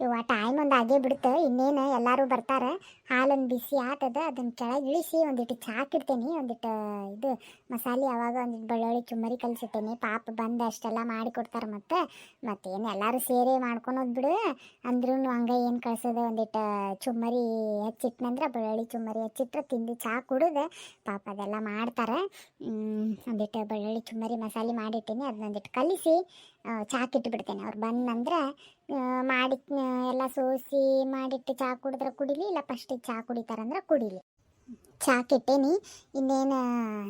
ಇವ ಟೈಮ್ ಒಂದು ಆಗೇ ಬಿಡುತ್ತೆ. ಇನ್ನೇನು ಎಲ್ಲರೂ ಬರ್ತಾರೆ. ಹಾಲನ್ನು ಬಿಸಿ ಆತದ ಅದನ್ನು ಕೆಳಗೆ ಇಳಿಸಿ ಒಂದಿಟ್ಟು ಚಾಕಿಡ್ತೇನೆ ಒಂದಿಟ್ಟು ಇದು ಮಸಾಲೆ ಅವಾಗ ಒಂದಿಟ್ಟು ಬೆಳ್ಳುಳ್ಳಿ ಚುಮ್ಮರಿ ಕಲಿಸಿಟ್ಟೇನೆ. ಪಾಪ ಬಂದು ಅಷ್ಟೆಲ್ಲ ಮಾಡಿ ಕೊಡ್ತಾರೆ ಮತ್ತೆ. ಮತ್ತೇನು ಎಲ್ಲರೂ ಸೇರಿ ಮಾಡ್ಕೊಳೋದು ಬಿಡು. ಅಂದ್ರೂ ಹಂಗೆ ಏನು ಕಳ್ಸೋದು? ಒಂದಿಟ್ಟು ಚುಮ್ಮರಿ ಹಚ್ಚಿಟ್ನಂದ್ರೆ ಬೆಳ್ಳುಳ್ಳಿ ಚುಮ್ಮರಿ ಹಚ್ಚಿಟ್ರೆ ತಿಂದು ಚಾ ಕುಡಿದು. ಪಾಪ ಅದೆಲ್ಲ ಮಾಡ್ತಾರೆ. ಒಂದಿಟ್ಟು ಬೆಳ್ಳುಳ್ಳಿ ಚುಮ್ಮರಿ ಮಸಾಲೆ ಮಾಡಿಟ್ಟಿನಿ. ಅದನ್ನೊಂದಿಟ್ಟು ಕಲಿಸಿ ಚಾಕಿಟ್ಬಿಡ್ತೇನೆ ಅವ್ರು ಬಂದಂದ್ರೆ ಮಾಡಿ ಎಲ್ಲ ಎಲ್ಲ ಸೋಸಿ ಮಾಡಿಟ್ಟು ಚಹಾ ಕುಡಿದ್ರೆ ಕುಡಿಲಿ, ಇಲ್ಲ ಫಸ್ಟ್ ಚಾ ಕುಡಿತಾರಂದ್ರೆ ಕುಡಿಲಿ. ಚಾಕಿಟ್ಟೇನಿ ಇನ್ನೇನು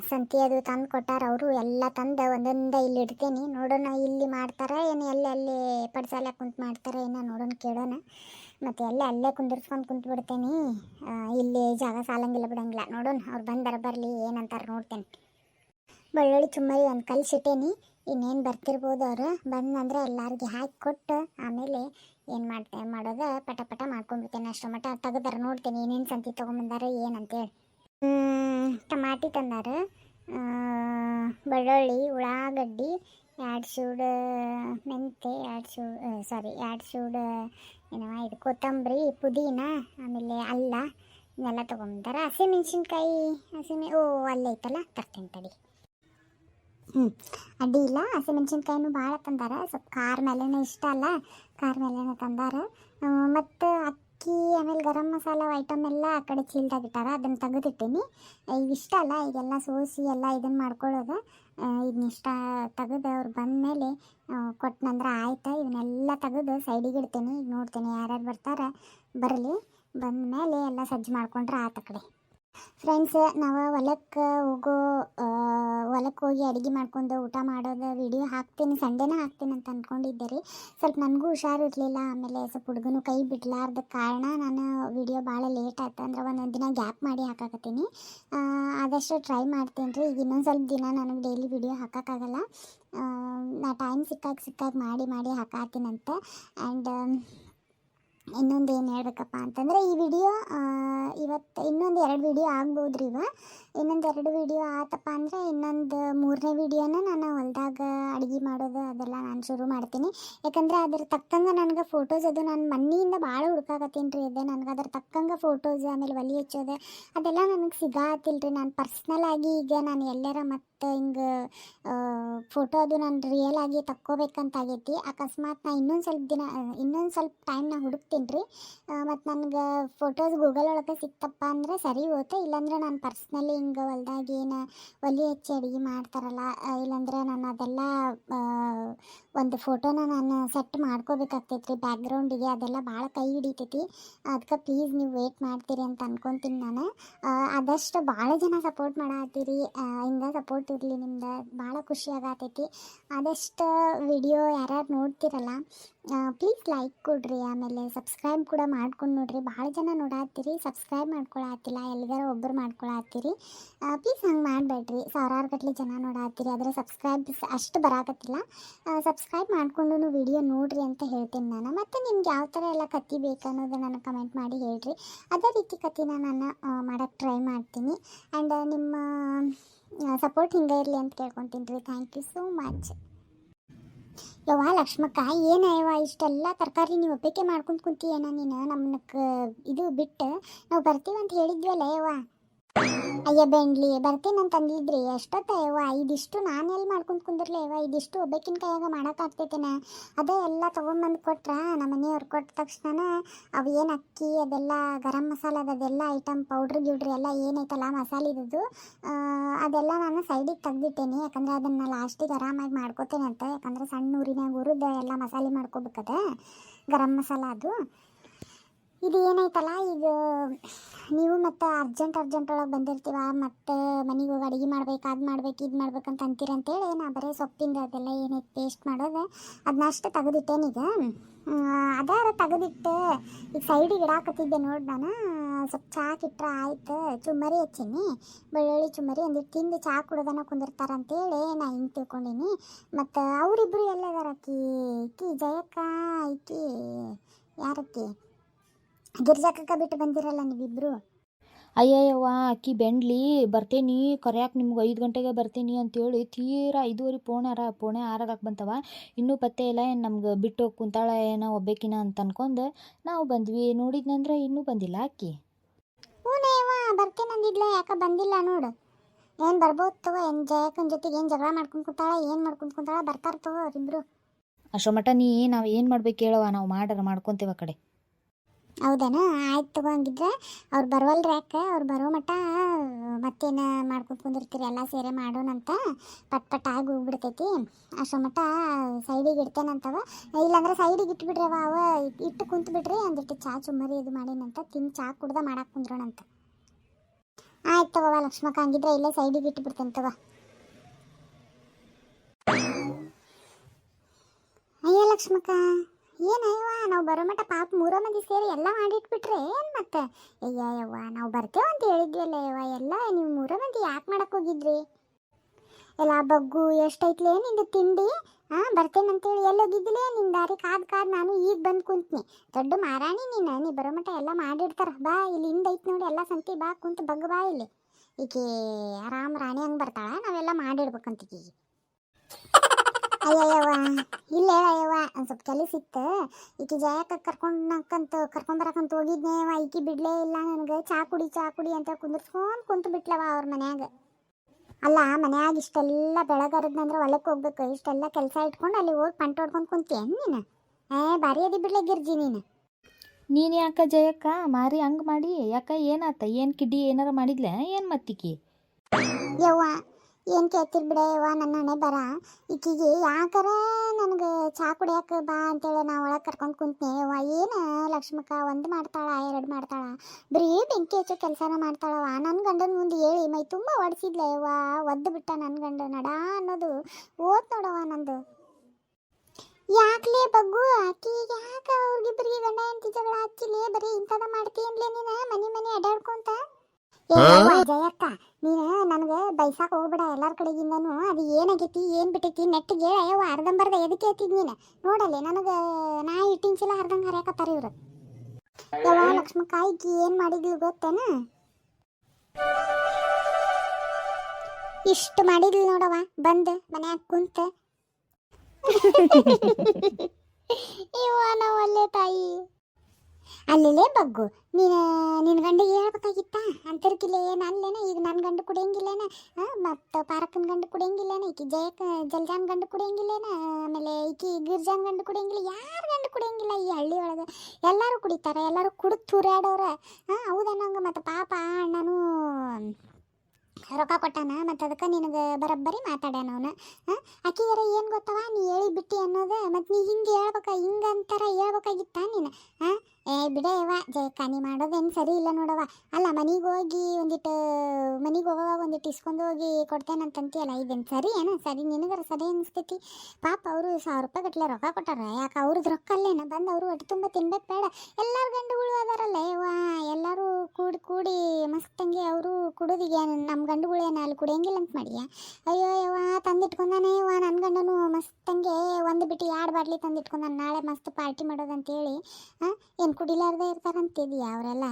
ಸಂತಿ ಅದು ತಂದು ಕೊಟ್ಟಾರ ಅವರು ಎಲ್ಲ ತಂದು ಒಂದೊಂದ ಇಲ್ಲಿ ಇಡ್ತೇನೆ. ನೋಡೋಣ ಇಲ್ಲಿ ಮಾಡ್ತಾರ ಏನು, ಎಲ್ಲ ಅಲ್ಲಿ ಪಡ್ಸಾಲ ಕುಂತು ಮಾಡ್ತಾರ ಏನೋ ನೋಡೋಣ ಕೇಳೋಣ. ಮತ್ತು ಎಲ್ಲ ಅಲ್ಲೇ ಕುಂದಿರ್ಸ್ಕೊಂಡು ಕುಂತು ಬಿಡ್ತೇನೆ. ಇಲ್ಲಿ ಜಾಗ ಸಾಲಂಗಿಲ್ಲ ಬಿಡಂಗಿಲ್ಲ. ನೋಡೋಣ, ಅವ್ರು ಬಂದಾರ ಬರಲಿ, ಏನಂತಾರೆ ನೋಡ್ತೇನೆ. ಬೆಳ್ಳುಳ್ಳಿ ಚುಮ್ಮರಿ ಒಂದು ಕಲ್ಸಿಟ್ಟೇನಿ. ಇನ್ನೇನು ಬರ್ತಿರ್ಬೋದು ಅವರು. ಬಂದಂದ್ರೆ ಎಲ್ಲರಿಗೆ ಹಾಕಿ ಕೊಟ್ಟು ಆಮೇಲೆ ಏನು ಮಾಡ್ತೇನೆ ಮಾಡೋದು ಪಟ ಪಟ ಮಾಡ್ಕೊಂಡ್ಬಿಡ್ತೇನೆ. ಅಷ್ಟು ಮಟ ತೆಗೆದಾರ ನೋಡ್ತೇನೆ, ಏನೇನು ಸಂತಿ ತೊಗೊಂಬಂದಾರ ಏನಂತೇಳಿ ಟಮಾಟಿ ತಂದಾರ. ಬೆಳ್ಳುಳ್ಳಿ, ಉಳ್ಳಾಗಡ್ಡಿ, ಎರಡು ಸೂಡು ಮೆಂತೆ, ಎರಡು ಸೂಡು ಸಾರಿ ಎರಡು ಸೂಡು ಏನವ ಇದು ಕೊತ್ತಂಬರಿ, ಪುದೀನ, ಆಮೇಲೆ ಅಲ್ಲ ಇವನ್ನೆಲ್ಲ ತೊಗೊಂಬಂದಾರ. ಹಸಿಮೆಣ್ಸಿನ್ಕಾಯಿ ಹಸಿಮೆ ಓ ಅಲ್ಲೈತಲ್ಲ ತರ್ತೇನೆ ತಡಿ. ಹ್ಞೂ ಅಡ್ಡಿ ಇಲ್ಲ. ಹಸಿಮೆಣ್ಸಿನ್ಕಾಯಿನೂ ಭಾಳ ತಂದಾರ. ಸ್ವಲ್ಪ ಖಾರ ಮೇಲೆನೇ ಇಷ್ಟ ಅಲ್ಲ. ಖಾರ ಮೇಲೆನೇ ತಂದಾರ. ಮತ್ತು ಅಕ್ಕಿ, ಆಮೇಲೆ ಗರಂ ಮಸಾಲ ಐಟಮ್ ಎಲ್ಲ ಆ ಕಡೆ ಚೀಲ್ದಾಗ ಇಟ್ಟಾರ. ಅದನ್ನು ತೆಗೆದಿಟ್ಟೀನಿ. ಈಗ ಇಷ್ಟ ಅಲ್ಲ. ಈಗೆಲ್ಲ ಸೋಸಿ ಎಲ್ಲ ಇದನ್ನು ಮಾಡ್ಕೊಳ್ಳೋದು ಇದನ್ನ ಇಷ್ಟ ತೆಗೆದು ಅವ್ರು ಬಂದಮೇಲೆ ಕೊಟ್ಟನಂದ್ರೆ ಆಯ್ತು. ಇವನ್ನೆಲ್ಲ ತೆಗೆದು ಸೈಡಿಗೆ ಇಡ್ತೀನಿ. ಈಗ ನೋಡ್ತೀನಿ ಯಾರ್ಯಾರು ಬರ್ತಾರೆ. ಬರಲಿ. ಬಂದಮೇಲೆ ಎಲ್ಲ ಸಜ್ಜು ಮಾಡ್ಕೊಂಡ್ರೆ ಆತ ಕಡೆ. ಫ್ರೆಂಡ್ಸ್ ನಾವು ಹೊಲಕ್ಕೆ ಹೋಗೋ ಹೊಲಕ್ಕೆ ಹೋಗಿ ಅಡುಗೆ ಮಾಡ್ಕೊಂಡು ಊಟ ಮಾಡೋದು ವಿಡಿಯೋ ಹಾಕ್ತೀನಿ ಸಂಡೇನ ಹಾಕ್ತೀನಿ ಅಂತ ಅಂದ್ಕೊಂಡಿದ್ದೆ ರೀ. ಸ್ವಲ್ಪ ನನಗೂ ಹುಷಾರು ಇರಲಿಲ್ಲ, ಆಮೇಲೆ ಸ್ವಲ್ಪ ಹುಡುಗನು ಕೈ ಬಿಡಲಾರ್ದ ಕಾರಣ ನಾನು ವಿಡಿಯೋ ಭಾಳ ಲೇಟ್ ಆಯ್ತು ಅಂದ್ರೆ ಒಂದೊಂದು ದಿನ ಗ್ಯಾಪ್ ಮಾಡಿ ಹಾಕಾಕತ್ತೀನಿ. ಆದಷ್ಟು ಟ್ರೈ ಮಾಡ್ತೀನಿ ರೀ. ಈಗ ಇನ್ನೊಂದು ಸ್ವಲ್ಪ ದಿನ ನನಗೆ ಡೈಲಿ ವಿಡಿಯೋ ಹಾಕೋಕ್ಕಾಗಲ್ಲ. ನಾ ಟೈಮ್ ಸಿಕ್ಕಾಗ ಸಿಕ್ಕಾಗ ಮಾಡಿ ಮಾಡಿ ಹಾಕಾತೀನಂತೆ ಆ್ಯಂಡ್ ಇನ್ನೊಂದು ಏನು ಹೇಳಬೇಕಪ್ಪ ಅಂತಂದರೆ ಈ ವಿಡಿಯೋ ಇವತ್ತು ಇನ್ನೊಂದು ಎರಡು ವಿಡಿಯೋ ಆಗ್ಬೋದು ರೀ ಇವ. ಇನ್ನೊಂದು ಎರಡು ವಿಡಿಯೋ ಆತಪ್ಪ ಅಂದರೆ ಇನ್ನೊಂದು ಮೂರನೇ ವಿಡಿಯೋನ ನಾನು ಹೊಲ್ದಾಗ ಅಡುಗೆ ಮಾಡೋದು ಅದೆಲ್ಲ ನಾನು ಶುರು ಮಾಡ್ತೀನಿ. ಯಾಕಂದರೆ ಅದ್ರ ತಕ್ಕಂಗೆ ನನಗೆ ಫೋಟೋಸ್ ಅದು ನಾನು ಮಣ್ಣಿಯಿಂದ ಭಾಳ ಹುಡುಕಾಕತ್ತೀನಿ ರೀ ಇದೆ ನನಗೆ ಅದ್ರ ತಕ್ಕಂಗೆ ಫೋಟೋಸ್ ಆಮೇಲೆ ಒಲಿ ಹಚ್ಚೋದು ಅದೆಲ್ಲ ನನಗೆ ಸಿಗಾತಿಲ್ಲ ರೀ ನಾನು ಪರ್ಸ್ನಲ್ ಆಗಿ ಈಗ ನಾನು ಎಲ್ಲರ ಮತ್ತು ಹಿಂಗೆ ಫೋಟೋ ಅದು ನಾನು ರಿಯಲ್ ಆಗಿ ತಕ್ಕೋಬೇಕಂತಾಗೈತಿ. ಅಕಸ್ಮಾತ್ ನಾ ಇನ್ನೊಂದು ಸ್ವಲ್ಪ ದಿನ, ಇನ್ನೊಂದು ಸ್ವಲ್ಪ ಟೈಮ್ ನಾ ಹುಡುಕ್ತೀನಿ ರೀ ಮತ್ತು ನನಗೆ ಫೋಟೋಸ್ ಗೂಗಲ್ ಒಳಗೆ ಸಿಕ್ತಪ್ಪ ಅಂದರೆ ಸರಿ ಹೋಯ್ತು ಇಲ್ಲಾಂದ್ರೆ ನಾನು ಪರ್ಸ್ನಲಿ ಹಿಂಗೆ ಹೊಲ್ದಾಗ ಏನು ಒಲೆ ಹಚ್ಚಿ ಅಡುಗೆ ಮಾಡ್ತಾರಲ್ಲ ಇಲ್ಲಾಂದ್ರೆ ನಾನು ಅದೆಲ್ಲ ಒಂದು ಫೋಟೋನ ನಾನು ಸೆಟ್ ಮಾಡ್ಕೋಬೇಕಾಗ್ತೈತೆ ರೀ ಬ್ಯಾಕ್ಗ್ರೌಂಡಿಗೆ ಅದೆಲ್ಲ ಭಾಳ ಕೈ ಹಿಡಿತೈತಿ. ಅದಕ್ಕೆ ಪ್ಲೀಸ್ ನೀವು ವೇಟ್ ಮಾಡ್ತೀರಿ ಅಂತ ಅನ್ಕೊತೀನಿ ನಾನು. ಆದಷ್ಟು ಭಾಳ ಜನ ಸಪೋರ್ಟ್ ಮಾಡತ್ತೀರಿ. ಹಿಂಗೆ ಸಪೋರ್ಟ್ ಇರಲಿ, ನಿಮ್ದು ಭಾಳ ಖುಷಿ ಆಗತೈತಿ. ಆದಷ್ಟು ವಿಡಿಯೋ ಯಾರ್ಯಾರು ನೋಡ್ತಿರಲ್ಲ ಪ್ಲೀಸ್ ಲೈಕ್ ಕೊಡ್ರಿ, ಆಮೇಲೆ ಸಬ್ಸ್ಕ್ರೈಬ್ ಕೂಡ ಮಾಡ್ಕೊಂಡು ನೋಡ್ರಿ. ಭಾಳ ಜನ ನೋಡಾತ್ತೀರಿ ಸಬ್ಸ್ಕ್ರೈಬ್ ಮಾಡ್ಕೊಳತ್ತಿಲ್ಲ ಎಲ್ಲಿಗಾರ ಒಬ್ಬರು ಮಾಡ್ಕೊಳತ್ತೀರಿ. ಪ್ಲೀಸ್ ಹಂಗೆ ಮಾಡಬೇಡ್ರಿ. ಸಾವಿರಾರು ಗಟ್ಟಲೆ ಜನ ನೋಡಾತ್ತೀರಿ. ಆದರೆ ಸಬ್ಸ್ಕ್ರೈಬ್ ಅಷ್ಟು ಬರಾಕತ್ತಿಲ್ಲ. ಸಬ್ಸ್ಕ್ರೈಬ್ ಮಾಡಿಕೊಂಡು ವಿಡಿಯೋ ನೋಡ್ರಿ ಅಂತ ಹೇಳ್ತೀನಿ ನಾನು. ಮತ್ತು ನಿಮ್ಗೆ ಯಾವ ಥರ ಎಲ್ಲ ಕತ್ತಿ ಬೇಕು ಅನ್ನೋದು ನನಗೆ ಕಮೆಂಟ್ ಮಾಡಿ ಹೇಳ್ರಿ. ಅದೇ ರೀತಿ ಕತ್ತಿನ ನಾನು ಮಾಡೋಕ್ಕೆ ಟ್ರೈ ಮಾಡ್ತೀನಿ. ಆ್ಯಂಡ್ ನಿಮ್ಮ ಸಪೋರ್ಟ್ ಹಿಂಗೆ ಇರಲಿ ಅಂತ ಕೇಳ್ಕೊತೀನಿ ರೀ. ಥ್ಯಾಂಕ್ ಯು ಸೋ ಮಚ್ ಯವ್ವ ಲಕ್ಷ್ಮಕ್ಕ ಏನಯ್ಯವ ಇಷ್ಟೆಲ್ಲ ತರಕಾರಿ ನೀವು ಒಪ್ಪಿಕೆ ಮಾಡ್ಕೊಂಡು ಕುಂತೀಯನ ನೀನು? ನಮ್ಮನ್ನ ಇದು ಬಿಟ್ಟು ನಾವು ಬರ್ತೀವಂತ ಹೇಳಿದ್ವಲ್ಲ ಯವ್ವ? ಅಯ್ಯ ಬೆಂಡ್ಲಿ ಬರ್ತೀನಿ ಅಂದಿದ್ರಿ ಎಷ್ಟೊತ್ತ ಇದಿಷ್ಟು ನಾನು ಎಲ್ಲಿ ಮಾಡ್ಕೊಂಡು ಕುಂದಿರ್ಲಿ ಯವ್ವ ಇದಿಷ್ಟು ಒಬ್ಬಕ್ಕಿನ ಕೈಯಾಗ ಮಾಡೋಕ್ಕಾಗ್ತೈತೇನ? ಅದೇ ಎಲ್ಲ ತೊಗೊಂಬಂದು ಕೊಟ್ರ ನಮ್ಮ ಮನೆಯವ್ರು ಕೊಟ್ಟ ತಕ್ಷಣ ಅವು ಏನು ಅಕ್ಕಿ, ಅದೆಲ್ಲ ಗರಂ ಮಸಾಲ, ಅದೆಲ್ಲ ಐಟಮ್ ಪೌಡ್ರ್ ಗಿಡ್ರಿ ಎಲ್ಲ ಏನೈತಲ್ಲ ಮಸಾಲಿದ್ದು ಅದೆಲ್ಲ ನಾನು ಸೈಡಿಗೆ ತೆಗ್ದಿಟ್ಟೇನಿ. ಯಾಕಂದ್ರೆ ಅದನ್ನು ಲಾಸ್ಟಿಗೆ ಆರಾಮಾಗಿ ಮಾಡ್ಕೋತೇನೆ ಅಂತ. ಯಾಕಂದ್ರೆ ಸಣ್ಣ ಊರಿನಾಗ ಹುರಿದು ಎಲ್ಲ ಮಸಾಲೆ ಮಾಡ್ಕೋಬೇಕದ. ಗರಂ ಮಸಾಲ ಅದು. ಇದು ಏನಾಯ್ತಲ್ಲ ಈಗ ನೀವು ಮತ್ತೆ ಅರ್ಜೆಂಟ್ ಅರ್ಜೆಂಟ್ ಒಳಗೆ ಬಂದಿರ್ತೀವ, ಮತ್ತೆ ಮನೆಗೆ ಹೋಗಿ ಅಡುಗೆ ಮಾಡ್ಬೇಕು, ಅದು ಮಾಡ್ಬೇಕು, ಇದು ಮಾಡ್ಬೇಕಂತ ಅಂತೀರ ಅಂತೇಳಿ ನಾ ಬರೀ ಸೊಪ್ಪಿಂದ ಅದೆಲ್ಲ ಏನೈತೆ ಪೇಸ್ಟ್ ಮಾಡೋದು ಅದನ್ನ ಅಷ್ಟೇ ತೆಗೆದಿಟ್ಟೇನೀಗ ಅದಾರ ತೆಗೆದಿಟ್ಟು ಈಗ ಸೈಡಿಗೆ ಇಡಾಕತ್ತಿದ್ದೆ ನೋಡಿ ನಾನು. ಸ್ವಲ್ಪ ಚಹಾ ಕಿಟ್ರೆ ಆಯ್ತು ಚುಮ್ಮರಿ ಹಚ್ಚೀನಿ. ಬೆಳ್ಳುಳ್ಳಿ ಚುಮ್ಮರಿ ಒಂದಿಟ್ಟು ತಿಂದು ಚಹಾ ಕುಡ್ದನ ಕುಂದಿರ್ತಾರ ಅಂತೇಳಿ ನಾ ಹಿಂಗೆ ತಿಳ್ಕೊಂಡೀನಿ. ಮತ್ತು ಅವರಿಬ್ಬರು ಎಲ್ಲದಾರ ಕಿ ಜಯಕ್ಕ ಐಕಿ ಯಾರಕ್ಕಿ? ಗಿರ್ಜಕ್ಕಕ್ಕ ಬಿಟ್ಟು ಬಂದಿರಲ್ಲ ನೀವಿಬ್ರು? ಅಯ್ಯಯ್ಯವ್ವ ಅಕ್ಕಿ ಬೆಂಡ್ಲಿ ಬರ್ತೇನಿ ಕರೆಯಾಕೆ ನಿಮ್ಗೆ ಐದು ಗಂಟೆಗೆ ಬರ್ತೀನಿ ಅಂತೇಳಿ ತೀರಾ ಐದುವರೆ ಪೋಣಾರ ಪೋಣೆ ಆರಾಗಕ್ಕೆ ಬಂತವ ಇನ್ನೂ ಪತ್ತೆ ಇಲ್ಲ ಏನು ನಮ್ಗೆ ಬಿಟ್ಟು ಹೋಗಿ ಕುಂತಾಳ ಏನೋ ಒಬ್ಬೇಕಿನ ಅಂತ ಅನ್ಕೊಂಡು ನಾವು ಬಂದ್ವಿ. ನೋಡಿದ್ನಂದ್ರೆ ಇನ್ನೂ ಬಂದಿಲ್ಲ ಅಕ್ಕಿ. ಬರ್ತೀನಿ ಅಂದಿದ್ಲ ಯಾಕೆ ಬಂದಿಲ್ಲ ನೋಡು. ಏನು ಬರ್ಬೋದು ತಗೋ ಏನು ಜಯಕ್ಕನ ಜೊತೆಗೆ ಏನು ಜಗಳ ಮಾಡ್ಕೊಂಡು ಕುಂತಾಳ ಏನು ಮಾಡ್ಕೊಂಡು ಕುಂತಾಳ ಬರ್ತಾರ ತಗೋ ಅವ್ರಿಬ್ರು. ಅಷ್ಟೋ ಮಟ ನೀ ನಾವು ಏನು ಮಾಡ್ಬೇಕು ಹೇಳವ ನಾವು ಮಾಡಾರ ಮಾಡ್ಕೊತೇವ ಕಡೆ. ಹೌದೇನ? ಆಯ್ತು ತಗೊಂಡಿದ್ರೆ ಅವ್ರು ಬರವಲ್ರಿ ಯಾಕೆ ಅವ್ರು ಬರೋ ಮಟ್ಟ ಮತ್ತೇನು ಮಾಡ್ಕೊಂಡು ಕುಂದಿರ್ತೀರಿ? ಎಲ್ಲ ಸೇರೆ ಮಾಡೋಣಂತ ಪಟ್ ಪಟ್ ಆಗಿ ಹೋಗ್ಬಿಡ್ತೈತಿ. ಅಷ್ಟೋ ಮಟ್ಟ ಸೈಡಿಗೆ ಇಡ್ತೇನಂತವ. ಇಲ್ಲಾಂದ್ರೆ ಸೈಡಿಗೆ ಇಟ್ಬಿಡ್ರಿ ಅವ. ಅವ ಇಟ್- ಇಟ್ಟು ಕುಂತು ಬಿಡ್ರಿ. ಒಂದಿಟ್ಟು ಚಾ ಚುಮ್ಮರಿ ಇದು ಮಾಡೇನಂತ ತಿಂದು ಚಾ ಕುಡ್ದ ಮಾಡಕ್ಕೆ ಕುಂದ್ರೋಣಂತ ಆಯ್ತು ತಗೋವ ಲಕ್ಷ್ಮಕ್ಕ. ಹಂಗಿದ್ರೆ ಇಲ್ಲೇ ಸೈಡಿಗೆ ಇಟ್ಬಿಡ್ತೇನೆ ತಗೋ. ಅಯ್ಯ ಲಕ್ಷ್ಮಕ್ಕ. ಏನಯ್ಯವ್ವ, ನಾವು ಬರೋ ಮಟ್ಟ ಪಾಪ ಮೂರೋ ಮಂದಿ ಸೇರಿ ಎಲ್ಲ ಮಾಡಿಟ್ಬಿಟ್ರೆ ಏನು ಮತ್ತೆ? ಅಯ್ಯಯ್ಯವ್ವ ಯವ್ವ ನಾವು ಬರ್ತೇವೆ ಅಂತ ಹೇಳಿದ್ವಲ್ಲ ಯವ್ವ ಎಲ್ಲ ನೀವು ಮೂರೋ ಮಂದಿ ಯಾಕೆ ಮಾಡಕ್ಕೆ ಹೋಗಿದ್ರಿ? ಎಲ್ಲ ಬಗ್ಗು, ಎಷ್ಟೈತ್ಲೇ ನಿಂದು ತಿಂಡಿ? ಹಾಂ ಬರ್ತೇನೆ ಅಂತೇಳಿ ಎಲ್ಲಿ ಹೋಗಿದ್ದಿಲೇ? ನಿನ್ನ ದಾರಿ ಕಾದ್ ಕಾದ್ ನಾನು ಈಗ ಬಂದು ಕುಂತ್ನಿ. ದೊಡ್ಡ ಮಾರಾಣಿ ನೀನು, ನೀ ಬರೋ ಮಟ್ಟ ಎಲ್ಲ ಮಾಡಿರ್ತಾರ ಬಾ, ಇಲ್ಲಿ ಹಿಂದೈತ್ ನೋಡಿ, ಎಲ್ಲ ಸಂತಿ ಬಾ ಕುಂತು ಬಗ್ಗ ಬಾ ಇಲ್ಲಿ. ಈಕೆ ಆರಾಮ್ ರಾಣಿ ಹಂಗೆ ಬರ್ತಾಳ, ನಾವೆಲ್ಲ ಮಾಡಿಡ್ಬೇಕಂತ ಈಕಿಗೆ ಅಯ್ಯಯ್ಯವ್ವ ಇಲ್ಲ ಅಯ್ಯವ್ವ ಒಂದು ಸ್ವಲ್ಪ ಕೆಲಸ ಇತ್ತು. ಈಕಿ ಜಯಕ್ಕ ಕರ್ಕೊಂಡಕ್ಕಂತ ಕರ್ಕೊಂಬರಕಂತ ಹೋಗಿದ್ನೇವ ಈಕಿ ಬಿಡ್ಲೇ ಇಲ್ಲ ನನಗೆ ಚಾ ಕುಡಿ ಚಾ ಕುಡಿ ಅಂತ ಕುಂದಿರ್ಸ್ಕೊಂಡು ಕುಂತು ಬಿಟ್ಲವ ಅವ್ರ ಮನ್ಯಾಗ. ಅಲ್ಲ ಮನ್ಯಾಗ ಇಷ್ಟೆಲ್ಲ ಬೆಳಗರದ್ನಂದ್ರೆ ಹೊಲಕ್ಕೆ ಹೋಗ್ಬೇಕು ಇಷ್ಟೆಲ್ಲ ಕೆಲಸ ಇಟ್ಕೊಂಡು ಅಲ್ಲಿ ಹೋಗಿ ಪಂಟ ಹೊಡ್ಕೊಂಡು ಕುಂತೀಯ ನೀನು? ಏ ಭಾರಿ ಅದಿ ಬಿಡ್ಲೆ ಗಿರ್ಜಿ ನೀನು. ನೀನು ಯಾಕ ಜಯಕ್ಕ ಮಾರಿ ಹಂಗೆ ಮಾಡಿ ಯಾಕ ಏನಾತ ಏನು ಕಿಡ್ಡಿ ಏನಾರ ಮಾಡಿದ್ಲೆ ಏನು ಮತ್ತಿಕಿ? ಯವ್ವ ಏನು ಕೇಳ್ತಿರ್ ಬಿಡ? ನನ್ನ ಹಣೆ ಬರ. ಈಕಿಗೆ ಯಾಕರ ನನಗೆ ಚಾ ಕುಡಿಯಕ್ಕೆ ಬಾ ಅಂತೇಳಿ ನಾ ಒಳಗೆ ಕರ್ಕೊಂಡು ಕುಂತೆ ಯವ್ವ ಏನು ಲಕ್ಷ್ಮಕ್ಕ? ಒಂದು ಮಾಡ್ತಾಳ, ಎರಡು ಮಾಡ್ತಾಳ. ಬರೀ ಬೆಂಕಿ ಹಚ್ಚೋ ಕೆಲಸನ ಮಾಡ್ತಾಳವ ನನ್ನ ಗಂಡನ ಮುಂದೆ ಹೇಳಿ ಮೈ ತುಂಬ ಒಡಿಸಿದ್ಲ. ಯವ್ವ ಒದ್ದು ಬಿಟ್ಟ ನನ್ನ ಗಂಡ ನಡ ಅನ್ನೋದು ಓದ್ ನೋಡವ ನಂದು. ಯಾಕ್ಲೇ ಬಗ್ಗು? ಆಕಿ ಯಾಕ ಅವ್ರಿಗಿಬ್ಬರಿಗೆ ಗಂಡ ಹೆಂಡತಿ ಜಗಳ ಹಚ್ಚಿಲೇ? ಬರೀ ಇಂಥದ ಮಾಡ್ತೀನಿ ನೀನು? ಮನೆ ಮನೆ ಅಡ್ಡಾಡ್ಕೊಂತ ಜಯಕ್ಕ. ನೀನು ನನಗೆ ಬೈಸಾಕ ಹೋಗ್ಬೇಡ ಎಲ್ಲರ ಕಡೆಗಿಂದನು. ಅದು ಏನಾಗೈತಿ ಏನು ಬಿಟ್ಟೈತಿ ನೆಟ್ಟಿಗೆ ಗೇಳ ಯವ್ವ ಅರ್ಧಂಬರ್ಧ ಎದಕ್ಕೆ ಐತಿದ್ ನೀನು? ನೋಡಲ್ಲಿ ನನಗೆ ನಾ ಇಟ್ಟಿನ ಚೀಲ ಅರ್ಧಂಗೆ ಹರಿಯಾಕತ್ತಾರ ಇವ್ರು. ಯಾವ ಲಕ್ಷ್ಮಕ್ಕ ಈಕಿ ಏನು ಮಾಡಿದ್ಲು ಗೊತ್ತೇನ? ಇಷ್ಟು ಮಾಡಿದ್ಲು ನೋಡವ ಬಂದು ಮನ್ಯಾಗ ಕುಂತ. ಇವ ನಾವು ಅಲ್ಲೇ ತಾಯಿ. ಅಲ್ಲೇ ಬಗ್ಗು. ನೀನು ನಿನ್ನ ಗಂಡಿಗೆ ಹೇಳ್ಬೇಕಾಗಿತ್ತ? ಅಂತರ್ಕಿಲ್ಲ ಏನು ಅಲ್ಲೇನ? ಈಗ ನನ್ನ ಗಂಡು ಕುಡಿಯಂಗಿಲ್ಲೇನ? ಮತ್ತು ಪಾರಕನ ಗಂಡು ಕುಡಿಯಂಗಿಲ್ಲೇನ? ಈಕಿ ಜಯಕ ಜಲ್ಜಾನ್ ಗಂಡು ಕುಡಿಯಂಗಿಲ್ಲೇನ? ಆಮೇಲೆ ಈಕಿ ಗಿರ್ಜಾನ್ ಗಂಡು ಕುಡಿಯಂಗಿಲ್ಲ? ಯಾರು ಗಂಡು ಕುಡಿಯಂಗಿಲ್ಲ ಈ ಹಳ್ಳಿ ಒಳಗೆ? ಎಲ್ಲರೂ ಕುಡಿತಾರೆ, ಎಲ್ಲರೂ ಕುಡಿದು ತುರ್ಯಾಡೋರ ಹಾಂ ಹೌದನ್ನಂಗೆ ಮತ್ತು ಪಾಪ ಅಣ್ಣನೂ ರೊಕ್ಕ ಕೊಟ್ಟಾನ? ಮತ್ತು ಅದಕ್ಕೆ ನಿನಗೆ ಬರೋಬ್ಬರಿ ಮಾತಾಡ್ಯಾನ ಅವನು? ಆಕಿಗಾರ ಏನು ಗೊತ್ತವ? ನೀ ಹೇಳಿ ಬಿಟ್ಟಿ ಅನ್ನೋದು? ಮತ್ತು ನೀ ಹಿಂಗೆ ಹೇಳ್ಬೇಕ ಹಿಂಗಂತಾರ ಹೇಳ್ಬೇಕಾಗಿತ್ತ ನೀನು? ಹಾಂ ಏ ಬಿಡೇವ ಯವ್ವ ಜಯಕ್ಕ ನೀ ಮಾಡೋದೇನು ಸರಿ ಇಲ್ಲ ನೋಡವ ಅಲ್ಲ, ಮನೆಗೆ ಹೋಗಿ ಒಂದಿಟ್ಟು ಮನೆಗೆ ಹೋಗೋವಾಗ ಒಂದಿಟ್ಟು ಇಸ್ಕೊಂಡು ಹೋಗಿ ಕೊಡ್ತೇನಂತಂತೀಯಲ್ಲ, ಇದೇನು ಸರಿ ಏನು? ಸರಿ, ನಿನಗರ ಸರಿ ಅನಿಸ್ತೈತಿ. ಪಾಪ ಅವರು ಸಾವಿರ ರೂಪಾಯಿ ಗಟ್ಲೆ ರೊಕ್ಕ ಕೊಟ್ಟಾರ. ಯಾಕೆ ಅವ್ರದ್ದು ರೊಕ್ಕ ಅಲ್ಲೇನ? ಬಂದು ಅವರು ಹೊಟ್ಟೆ ತುಂಬ ತಿನ್ಬೇಕು ಬೇಡ. ಎಲ್ಲರ ಗಂಡುಗಳು ಅದಾರಲ್ಲ, ಯವ್ವ, ಎಲ್ಲರೂ ಕೂಡಿ ಕೂಡಿ ಮಸ್ತಂಗೆ ಅವರು ಕುಡೋದಿಗೆ ನಮ್ಮ ಗಂಡುಗಳು ಏನು ಅಲ್ಲಿ ಕುಡಿಯಂಗಿಲ್ಲ ಅಂತ ಮಾಡಿಯ ಅಯ್ಯೋ ಯವ ತಂದಿಟ್ಕೊಂಡಾನೆ, ಯವ್ವ ನನ್ನ ಗಂಡನು ಮಸ್ತಂಗೆ ಒಂದು ಬಿಟ್ಟು ಎರಡು ಬಾಟ್ಲಿ ತಂದಿಟ್ಕೊಂಡಾನ, ನಾಳೆ ಮಸ್ತ್ ಪಾರ್ಟಿ ಮಾಡೋದಂತೇಳಿ ಹಾಂ ಏನು ಕುಡಿಲಾರ್ದೆ ಇರ್ತಾರಂತಿದೀಯ ಅವರೆಲ್ಲ.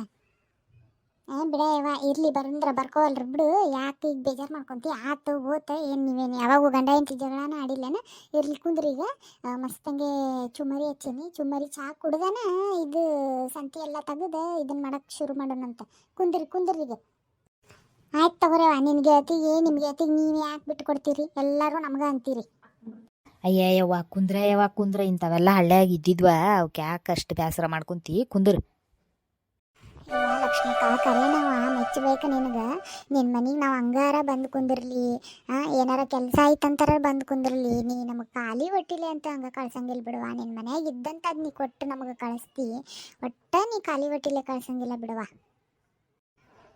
ಏ ಬಿಡ ಇರಲಿ ಬರಂದ್ರ ಬರ್ಕೋವಲ್ರಿ ಬಿಡು. ಯಾಕೆ ಈಗ ಬೇಜಾರು ಮಾಡ್ಕೊಂತಿ? ಆತು ಓತ ಏನು ನೀವೇನು ಯಾವಾಗೂ ಗಂಡ ಹೆಂಡತಿ ಜಗಳನ ಆಡಿಲ್ಲನ? ಇರ್ಲಿ ಕುಂದ್ರಿ ಈಗ. ಮಸ್ತಂಗೆ ಚುಮರಿ ಹಚ್ಚೀನಿ. ಚುಮ್ಮರಿ ಚಹಾ ಕುಡ್ದನ ಇದು ಸಂತಿ ಎಲ್ಲ ತೆಗೆದು ಇದನ್ನ ಮಾಡಕ್ಕೆ ಶುರು ಮಾಡೋಣಂತ. ಕುಂದ್ರಿ ಕುಂದ್ರಿ ಈಗ. ಆಯ್ತು ತಗೋರವ ನಿನ್ನ ಗೆಳತಿಗೆ ನಿಮ್ಮ ಗೆಳತಿಗೆ ನೀವು ಯಾಕೆ ಬಿಟ್ಟು ಕೊಡ್ತೀರಿ ಎಲ್ಲರೂ ನಮ್ಗೆ ಅಂತೀರಿ. ಅಯ್ಯಯ್ಯವ್ವ ಕುಂದ್ರ ಯವ್ವ, ಕುಂದ್ರ ಇಂಥವೆಲ್ಲ ಹಳ್ಳ್ಯಾಗ ಇದ್ದಿದ್ವ? ಅವಕ್ಕೆ ಯಾಕೆ ಅಷ್ಟು ಬೇಸರ ಮಾಡ್ಕೊಂತಿ? ಕುಂದ್ರ. ಯವ್ವ ಲಕ್ಷ್ಮಕ್ಕ ಕರೇನವ ಮೆಚ್ಚಬೇಕು ನಿನಗೆ. ನಿನ್ನ ಮನೆಗೆ ನಾವು ಹಂಗಾರ ಬಂದು ಕುಂದಿರ್ಲಿ ಏನಾರ ಕೆಲಸ ಆಯ್ತಂತಾರ ಬಂದು ಕುಂದಿರ್ಲಿ. ನೀ ನಮಗೆ ಖಾಲಿ ಹೊಟ್ಟಿಲೆ ಅಂತ ಹಂಗೆ ಕಳ್ಸಂಗಿಲ್ಲ ಬಿಡುವ. ನಿನ್ನ ಮನೆಯಾಗ ಇದ್ದಂಥದ್ದು ನೀ ಕೊಟ್ಟು ನಮಗೆ ಕಳಿಸ್ತಿ. ಒಟ್ಟ ನೀ ಖಾಲಿ ಹೊಟ್ಟಿಲೆ ಕಳ್ಸಂಗಿಲ್ಲ ಬಿಡುವ.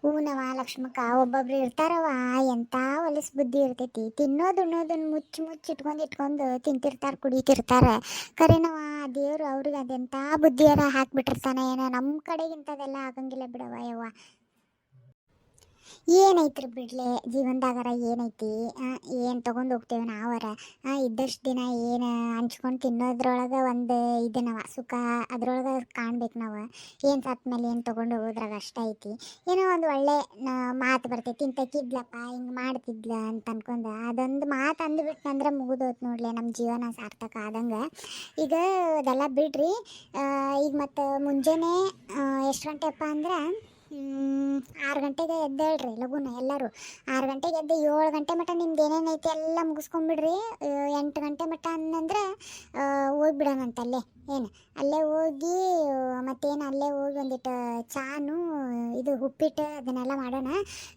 ಹೂನವ ಲಕ್ಷ್ಮಕ್ಕ, ಒಬ್ಬೊಬ್ರು ಇರ್ತಾರವ ಎಂಥ ಹೊಲಸ್ ಬುದ್ಧಿ ಇರ್ತೈತಿ. ತಿನ್ನೋದು ಉಣ್ಣೋದನ್ನ ಮುಚ್ಚಿ ಮುಚ್ಚಿ ಇಟ್ಕೊಂಡು ಇಟ್ಕೊಂಡು ತಿಂತಿರ್ತಾರೆ, ಕುಡಿತಿರ್ತಾರ. ಕರೆನವ ದೇವ್ರು ಅವ್ರಿಗೆ ಅದೆಂತ ಬುದ್ಧಿಯರ ಹಾಕ್ಬಿಟ್ಟಿರ್ತಾನೆ ಏನೋ ನಮ್ಮ ಕಡೆಗಿಂತದೆಲ್ಲ ಆಗಂಗಿಲ್ಲ ಬಿಡವ ಯವ್ವ. ಏನೈತ್ರಿ ಬಿಡ್ಲೆ? ಜೀವನದಾಗರ ಏನೈತಿ? ಏನು ತೊಗೊಂಡು ಹೋಗ್ತೇವೆ ನಾವರ? ಇದ್ದಷ್ಟು ದಿನ ಏನು ಹಂಚ್ಕೊಂಡು ತಿನ್ನೋದ್ರೊಳಗೆ ಒಂದು ಇದು ನಾವು ಸುಖ ಅದ್ರೊಳಗೆ ಕಾಣ್ಬೇಕು ನಾವು. ಏನು ಸತ್ತ ಮೇಲೆ ಏನು ತೊಗೊಂಡು ಹೋಗೋದ್ರಾಗ ಅಷ್ಟ ಐತಿ. ಏನೋ ಒಂದು ಒಳ್ಳೆ ಮಾತು ಬರ್ತೈತಿ. ಇಂತಕ್ಕಿದ್ಲಪ್ಪ ಹಿಂಗೆ ಮಾಡ್ತಿದ್ಲ ಅಂತ ಅನ್ಕೊಂಡು. ಅದೊಂದು ಮಾತು ಅಂದ್ಬಿಟ್ನಂದ್ರೆ ಮುಗಿದೋತ್ ನೋಡ್ಲೆ ನಮ್ಮ ಜೀವನ ಸಾರ್ಥಕ ಆದಂಗೆ. ಈಗ ಅದೆಲ್ಲ ಬಿಡ್ರಿ. ಈಗ ಮತ್ತು ಮುಂಜಾನೆ ಎಷ್ಟು ಗಂಟೆಪ್ಪ ಅಂದ್ರೆ ಆರು ಗಂಟೆಗೆ ಎದ್ದೇಳ್ರಿ ಲಗುನ ಎಲ್ಲರೂ. ಆರು ಗಂಟೆಗೆ ಎದ್ದು ಏಳು ಗಂಟೆ ಮಟ್ಟ ನಿಮ್ದು ಏನೇನೈತಿ ಎಲ್ಲ ಮುಗಿಸ್ಕೊಂಬಿಡ್ರಿ ಎಂಟು ಗಂಟೆ ಮಟ್ಟ ಅನ್ನಂದ್ರೆ ಹೋಗ್ಬಿಡೋಣಂತ ಅಲ್ಲೇ ಏನು, ಅಲ್ಲೇ ಹೋಗಿ, ಮತ್ತೇನು ಅಲ್ಲೇ ಹೋಗಿ ಒಂದಿಟ್ಟು ಚಾನು, ಇದು ಉಪ್ಪಿಟ್ಟು ಅದನ್ನೆಲ್ಲ ಮಾಡೋಣ.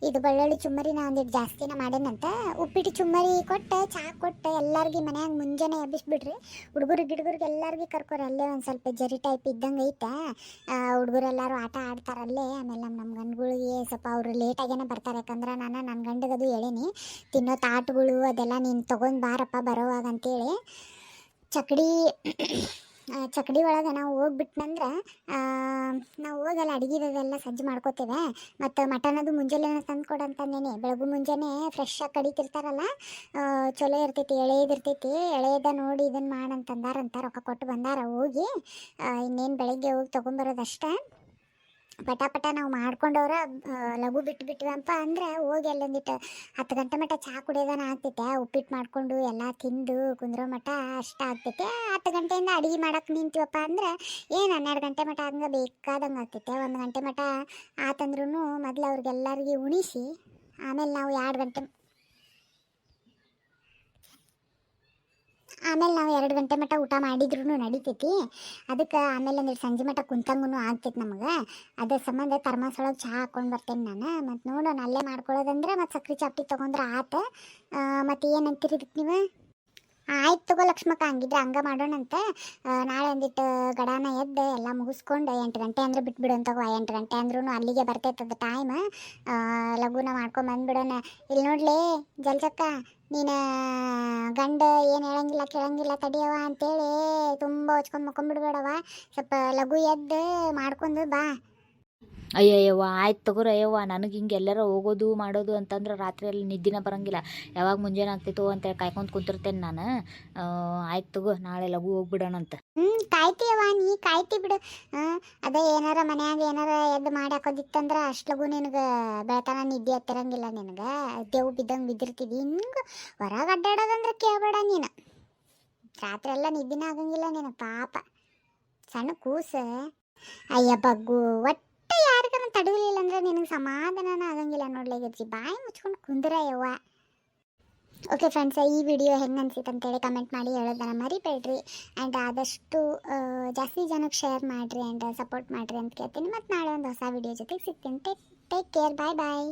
ಇದು ಬೆಳ್ಳುಳ್ಳಿ ಚುಮ್ಮರಿನ ಒಂದಿಟ್ಟು ಜಾಸ್ತಿನ ಮಾಡೇನಂತ ಉಪ್ಪಿಟ್ಟು ಚುಮ್ಮರಿ ಕೊಟ್ಟು, ಚಾ ಕೊಟ್ಟು, ಎಲ್ಲರಿಗೆ ಮನ್ಯಾಗ ಮುಂಜಾನೆ ಎಬ್ಬಿಸ್ಬಿಡ್ರಿ ಹುಡುಗರು ಗಿಡಗರಿಗೆ ಎಲ್ಲರಿಗೆ ಕರ್ಕೊರಿ, ಅಲ್ಲೇ ಒಂದು ಸ್ವಲ್ಪ ಜರಿ ಟೈಪ್ ಇದ್ದಂಗೆ ಐತೆ. ಹುಡುಗರೆಲ್ಲರೂ ಆಟ ಆಡ್ತಾರಲ್ಲೇ ಆಮೇಲೆ ನಮ್ಮ ನಮ್ಮ ಗಂಡುಗಳಿಗೆ ಸ್ವಲ್ಪ ಅವರು ಲೇಟಾಗೇನೆ ಬರ್ತಾರೆ. ಯಾಕಂದ್ರೆ ನಾನು ನನ್ನ ಗಂಡಗದು ಹೇಳೀನಿ, ತಿನ್ನೋ ತಾಟುಗಳು ಅದೆಲ್ಲ ನೀನು ತೊಗೊಂಡು ಬಾರಪ್ಪ ಬರೋವಾಗ ಅಂತೇಳಿ. ಚಕಡಿ ಚಕಡಿ ಒಳಗೆ ನಾವು ಹೋಗ್ಬಿಟ್ನಂದ್ರೆ ನಾವು ಹೋಗಲ್ಲ ಅಡುಗೆದೆಲ್ಲ ಸಜ್ಜು ಮಾಡ್ಕೋತೇವೆ. ಮತ್ತು ಮಟನ್ ಅದು ಮುಂಜಾನೆ ತಂದು ಕೊಡಂತಂದೇನೆ ಬೆಳಗು ಮುಂಜಾನೆ ಫ್ರೆಶ್ ಆಗಿ ಕಡಿತಿರ್ತಾರಲ್ಲ ಚಲೋ ಇರ್ತೈತಿ ಎಳೆಯದಿರ್ತೈತಿ ಎಳೆಯದ ನೋಡಿ ಇದನ್ನು ಮಾಡಂತಂದಾರಂತ ರೊಕ್ಕ ಕೊಟ್ಟು ಬಂದಾರ ಹೋಗಿ ಇನ್ನೇನು ಬೆಳಗ್ಗೆ ಹೋಗಿ ತೊಗೊಂಬರೋದಷ್ಟೇ ಪಟ ಪಟ ನಾವು ಮಾಡ್ಕೊಂಡವ್ರ ಲಘು ಬಿಟ್ಟು ಬಿಟ್ವಪ್ಪ ಅಂದ್ರೆ ಹೋಗಿ ಅಲ್ಲೊಂದಿಟ್ಟು ಹತ್ತು ಗಂಟೆ ಮಟ್ಟ ಚಹಾ ಕುಡಿಯೋದನ ಆಗ್ತೈತೆ ಉಪ್ಪಿಟ್ಟು ಮಾಡ್ಕೊಂಡು ಎಲ್ಲ ತಿಂದು ಕುಂದ್ರೋ ಮಟ್ಟ ಅಷ್ಟ ಆಗ್ತೈತೆ ಹತ್ತು ಗಂಟೆಯಿಂದ ಅಡುಗೆ ಮಾಡಕ್ಕೆ ನಿಂತೀವಪ್ಪ ಅಂದ್ರೆ ಏನು ಹನ್ನೆರಡು ಗಂಟೆ ಮಟ್ಟ ಹಂಗೆ ಬೇಕಾದಂಗೆ ಆಗ್ತೈತೆ, ಒಂದು ಗಂಟೆ ಮಟ್ಟ ಆತಂದ್ರೂ ಮೊದಲು ಅವ್ರಿಗೆಲ್ಲರಿಗೆ ಉಣಿಸಿ, ಆಮೇಲೆ ನಾವು ಎರಡು ಗಂಟೆ ಆಮೇಲೆ ನಾವು ಎರಡು ಗಂಟೆ ಮಟ್ಟ ಊಟ ಮಾಡಿದ್ರು ನಡಿತೈತಿ. ಅದಕ್ಕೆ ಆಮೇಲೆ ಅಂದ್ರೆ ಸಂಜೆ ಮಟ್ಟ ಕುಂತಂಗೂ ಆಗ್ತೈತಿ ನಮಗೆ. ಅದ್ರ ಸಂಬಂಧ ಥರ್ಮಾಸ್ ಒಳಗೆ ಚಹಾ ಹಾಕೊಂಡು ಬರ್ತೇನೆ ನಾನು. ಮತ್ತು ನೋಡೋಣ ಅಲ್ಲೇ ಮಾಡ್ಕೊಳ್ಳೋದಂದ್ರೆ ಮತ್ತು ಸಕ್ರೆ ಚಾಪ್ಟಿ ತೊಗೊಂಡ್ರೆ ಆತ. ಮತ್ತು ಏನಂತೀರಿ ಇದಕ್ಕೆ ನೀವು? ಆಯ್ತು ತಗೋ ಲಕ್ಷ್ಮಕ್ಕ ಹಂಗಿದ್ರೆ ಹಂಗ ಮಾಡೋಣಂತೆ. ಆ, ನಾಳೆ ಒಂದಿಟ್ಟು ಗಡಾನ ಎದ್ದು ಎಲ್ಲ ಮುಗಿಸ್ಕೊಂಡು ಎಂಟು ಗಂಟೆ ಅಂದ್ರೆ ಬಿಟ್ಬಿಡು ಅಂತ ಎಂಟು ಗಂಟೆ ಅಂದ್ರೂ ಅಲ್ಲಿಗೆ ಬರ್ತೈತದ ಟೈಮ್ ಲಘುನ ಮಾಡ್ಕೊಂಡು ಬಂದ್ಬಿಡೋಣ. ಇಲ್ಲಿ ನೋಡ್ಲಿ ಜಲ್ಸಕ್ಕ ನೀನು ಗಂಡ ಏನು ಹೇಳಂಗಿಲ್ಲ ಕೇಳಂಗಿಲ್ಲ ತಡಿಯವ ಅಂತೇಳಿ ತುಂಬ ಹೊಚ್ಕೊಂಡು ಮಕ್ಕೊಂಬಿಡ್ಬೇಡವ ಸ್ವಲ್ಪ ಲಘು ಎದ್ದು ಮಾಡ್ಕೊಂಡು ಬಾ. ಅಯ್ಯಯ್ಯವ್ವ, ಆಯ್ತು ತಗೋರಿ ಅಯ್ಯವ್ವ, ನನಗೆ ಹಿಂಗೆ ಎಲ್ಲಾರ ಹೋಗೋದು ಮಾಡೋದು ಅಂತಂದ್ರೆ ರಾತ್ರಿಯಲ್ಲಿ ನಿದ್ದಿನ ಬರಂಗಿಲ್ಲ. ಯಾವಾಗ ಮುಂಜಾನೆ ಆಗ್ತಿತ್ತು ಅಂತೇಳಿ ಕಾಯ್ಕೊಂಡು ಕುಂತಿರ್ತೇನೆ ನಾನು. ಆಯ್ತು ತಗೋ, ನಾಳೆ ಲಘು ಹೋಗ್ಬಿಡೋಣಂತ. ಹ್ಞೂ ಕಾಯ್ತೀಯವ್ವ ನೀ ಕಾಯ್ತಿ ಬಿಡು. ಅದೇ ಏನಾರ ಮನ್ಯಾಗ ಏನಾರ ಎದ್ದು ಮಾಡಿ ಹಾಕೋದಿತ್ತಂದ್ರೆ ಅಷ್ಟು ಲಗು ನಿನಗೆ ಬೆಳತನ ನಿದ್ದೆ ಹತ್ತಿರಂಗಿಲ್ಲ ನಿನಗೆ. ದೇವು ಬಿದ್ದಂಗೆ ಬಿದ್ದಿರ್ತಿದ್ದಿ ಹಿಂಗೆ ಹೊರಗೆ ಅಡ್ಡಾಡೋದಂದ್ರೆ ಕೇಳಬೇಡ ನೀನು. ರಾತ್ರಿ ಎಲ್ಲ ನಿದ್ದಿನ ಆಗಂಗಿಲ್ಲ ನೀನು, ಪಾಪ. ಸಣ್ಣ ಕೂಸ. ಅಯ್ಯ ಬಗ್ಗು, ಒಟ್ಟು ಯಾರಿಗಾರ ತಡವಲಿಲ್ಲ ಅಂದ್ರೆ ನಿನಗೆ ಸಮಾಧಾನನ ಆಗಂಗಿಲ್ಲ ನೋಡ್ಲಿಕ್ಕೆ ಬಾಯಿ ಮುಚ್ಕೊಂಡು ಕುಂದ್ರ ಯವ್ವ. ಓಕೆ ಫ್ರೆಂಡ್ಸ್ ಈ ವಿಡಿಯೋ ಹೆಂಗೆ ಅನ್ಸಿತ್ತು ಅಂತೇಳಿ ಕಮೆಂಟ್ ಮಾಡಿ ಹೇಳೋದನ್ನ ಮರಿಬೇಡ್ರಿ. ಆ್ಯಂಡ್ ಆದಷ್ಟು ಜಾಸ್ತಿ ಜನಕ್ಕೆ ಶೇರ್ ಮಾಡಿರಿ ಆ್ಯಂಡ್ ಸಪೋರ್ಟ್ ಮಾಡಿರಿ ಅಂತ ಕೇಳ್ತೀನಿ. ಮತ್ತು ನಾಳೆ ಒಂದು ಹೊಸ ವಿಡಿಯೋ ಜೊತೆಗೆ ಸಿಗ್ತೀನಿ. Take take care bye bye